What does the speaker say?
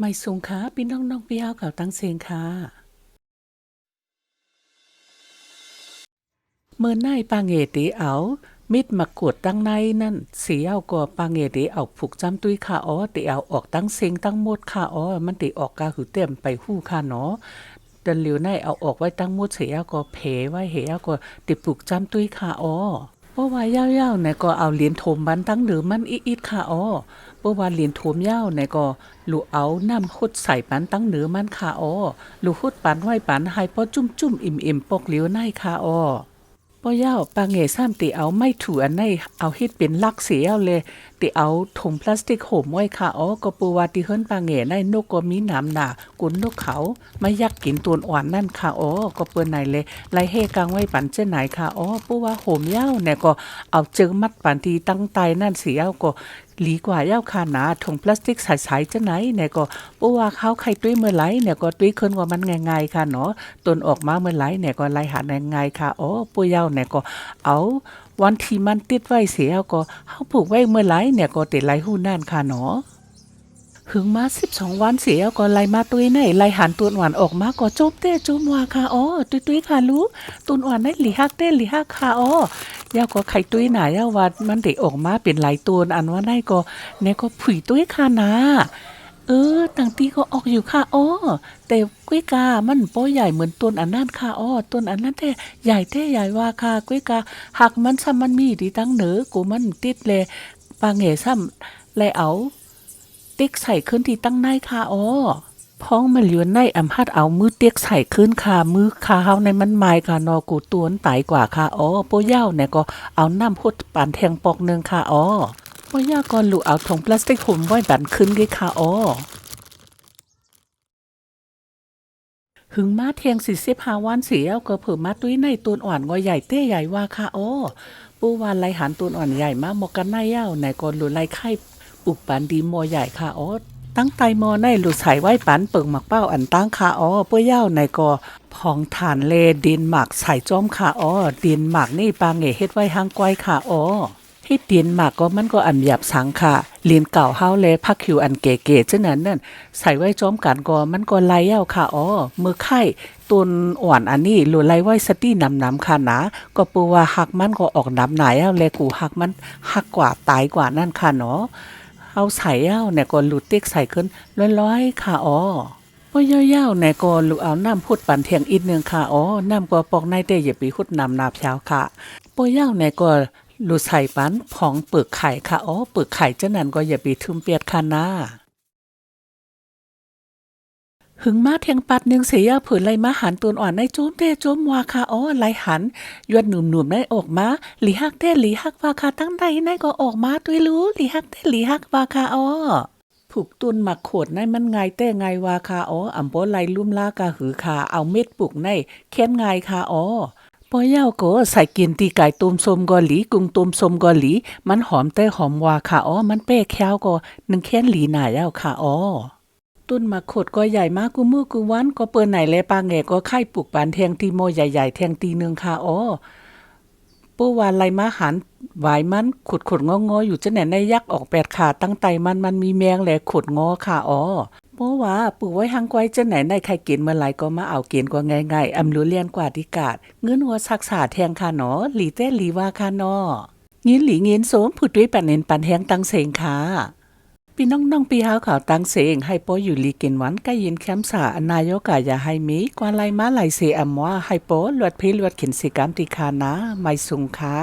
ไม่สูงค่ะพี่น้องน้องพี่เอาเก่าตั้งเสียงค่ะเมื่อในปางเงตีเอามิดมากวดตั้งในนั่นเสียเอาก็ปางเงตีเอาผูกจำตุ้ยค่ะอ๋อตีเอาออกตั้งเสียงตั้งหมดค่ะอ๋อมันตีออกกาหือเต็มไปหู้ค่ะเนาะดินเหลียวในเอาออกไว้ตั้งมดเสียก็เพไว้เหเอาก็ติผูกจำตุ้ยค่ะอ๋อเพราะว่ายาวๆเนี่ยก็เอาเหรียญโถมบันตั้งหรือมันอีดๆค่ะอ๋อ เพราะว่าเหรียญถมยาวเนี่ยก็ลูเอาน้ำหุดใส่ปันตั้งเหนือมันค่ะอ๋อลูหุดปันไว้ปันให้พอจุ่มๆอิ่มๆปกเหลียวในค่ะอ๋อป้อย่าวปางเงซ้ำติเอาไม่ถูอันในเอาเฮ็ดเป็นลักเสียเอาเลยติเอาถุงพลาสติกโหมไว้ค่ะอ๋อก็ปูว่าติเฮิรนปางเงในนกก็มีหนามหนากุนนกเขาไม่ยักกินตัวอ่อนนั่นค่ะอ๋อก็เปิ้นไหนเลยไล่เฮกลางไว้ปันเจ้าไหนค่ะอ๋อปูว่าโหมยาวเนี่ยก็เอาเจอมัดปันทีตั้งไตนั่นเสียเอาก็ หลีกว่าเย้าคาหนาถุงพลาสติกใสๆจะไหนเนี่ยก็ปูว่าเขาไข่ตุ้ยเมื่อไหลเนี่ยก็ตุ้ยขึ้นว่ามันง่ายๆค่ะเนาะตนออกมาเมื่อไหลเนี่ยก็ไล่หาง่ายๆค่ะอ๋อปูเย้าเนี่ยก็เอาวันที่มันติดไว้เสียก็เฮาผูกไว้เมื่อไหลเนี่ยก็ติดไหลหู้นั่นค่ะเนาะหึงมาสิบสองวันเสียก็ไล่มาตุ้ยไหนไล่หันตุนหวานออกมาก็จบเต้จมว่าค่ะอ๋อตุ้ยตุยค่ะรู้ตุนหวานได้หลีฮักเต้หลีฮักค่ะอ๋อ ยาก็ไข่ตุ้ยหนายาวัดมันเด็กออกมาเป็นหลายตัวอันว่าได้ก็เนี่ยก็ผุยตุ้ยค่ะนะเออต่างตีก็ออกอยู่ค่ะอ๋อแต่กุ้ยกา มันโป้ใหญ่เหมือนต้นอันนั้นค่ะอ๋อต้นอันนั้นแท้ใหญ่แท้ใหญ่ว่าค่ะกุ้ยกาหักมันซ้ำมันมีดีตั้งเหนือกูมันติดเลยปางเหงซ้ำเลเอา ติ๊กใส่ขึ้นที่ตั้งในค่ะอ๋อ พ้องมาเหลียวในอำหัดเอามือเติ๊กใส่ขึ้นค่ะมือขาเฮาในมันไม้ค่ะนอกูตวนตายกว่าค่ะอ๋อโปเย่าเนี่ยก็เอาน้ำพุดปานแทงปอกหนึงค่ะอ๋อโปเย่าก่อนลูเอาถุงพลาสติกห่มไว้บันขึ้นด้วยค่ะอ๋อหึงมาเทียงสี่สิบหาวันเสียก็เผื่อมาตุ้ยในตูนอ่อนงอใหญ่เต้ใหญ่ว่าค่ะอ๋อปูวานไลหันตูนอ่อนใหญ่มาหมกกันหน้าเย้าไหนก่อนหลุไลไข่ปุกปันดีมอใหญ่ค่ะอ๋อ ตั้งไตมอในหลุดใส่ไว้ปันเปิงหมักเป้าอันตั้งค่ะอ๋อเปื้อย่าวในก็พองฐานเลดินหมักใส่จอมค่ะอ๋อดินหมักนี่ปางเหเฮ็ดไว้หางก้อยค่ะอ๋อเฮ็ดดินหมักก็มันก็อันหยาบสังค่ะเลียนเก่าเฮาเลพักคิวอันเก๋ๆเจ้านั้นนั่นใส่ไว้จอมกันก็มันก็ไล่เย้าค่ะอ๋อมือไข่ตุนอ่อนอันนี้หลุไล่ไว้สตี้นำน้ำค่ะนะก็ปูว่าหักมันก็ออกน้ำหนายเอาแลกูหักมันหักกว่าตายกว่านั่นค่ะเนาะ เอาใส่เย้าในี่ยก็หลุดเต็กใส่ขึ้นร้อยๆค่ะอ๋อพอย่าวๆเนี่ยก็ลูกเอาน้ำพูดปั่นเทียงอีกหนึ่งค่ะอ๋อน้ำก็ปอกในเต้อย่าปีหุดนำนาบเช้าค่ะปอย่าวเนี่ยก็หลุดใส่ปันผองเปลือกไข่ค่ะอ๋อเปลือกไข่เจ้านั่นก็อย่าปีทุ่มเปียดค่ะนะ หึงมาเทียงปัดหนึ่งเสียผืนไรมาหันตัวอ่อนในโจมเต้โจมวาค่ะอ๋อไรหันยวนหนุ่มๆได้ออกมาหลีฮักเตหลีฮักวาค่ะตั้งใดในก็ออกมาด้วยรู้หลีฮักเตหลีฮักวาค่ะอ๋อผูกตุนหมักโขดในมันไงเต้ไงวาค่ะอ๋ออำโบไลลุ่มลากะหือค่ะเอาเม็ดปลูกในแค้นไงค่ะอ๋อปอยาวก็ใส่กินตีไก่ต้มสมกอหลีกุ้งต้มสมกอหลี มันหอมเต้หอมวาค่ะอ๋อมันเป้แค้วก็หนึ่งแค้นหลีหน่ายาวค่ะอ๋อ ตุ้นมะขดก็ใหญ่มากกูมือกูวันก็เปิ้นไหนแลปางแงก็ไข่ปลูกปานแทงตีโมใหญ่ๆแทงตีหนึงค่ะอ๋อปู้วานไรมาหันหวายมันขุดขุดงองออยู่จะไหนในยักษ์ออกแปดขาตั้งไตมันมันมีแมงแหลขุดงอค่ะอ๋อเพราะว่าปลูกไว้หางไว้จะไหนในใครกินเมื่อไหรก็มาเอาเกินกว่าง่ายๆอำรู้เลียนกว่าที่กาดเงินหัวศักษาแทงค่ะนาะหลีเต้หลีว่าค่ะนาะงินหลีเงินโสมผุดด้วยปันเน้นปันแหงตั้งเสงค่ะ พี่น้องน้องปีหาวข่าวตังเสงให้โปอยู่ลีกินหวันใกล้ยินแคมสาอนายกาอย่าให้มีกว่าไลมาไลเสอำว่าให้โปลวดพิลวดเข็นสิกรรมติคานะไม่สุงค้า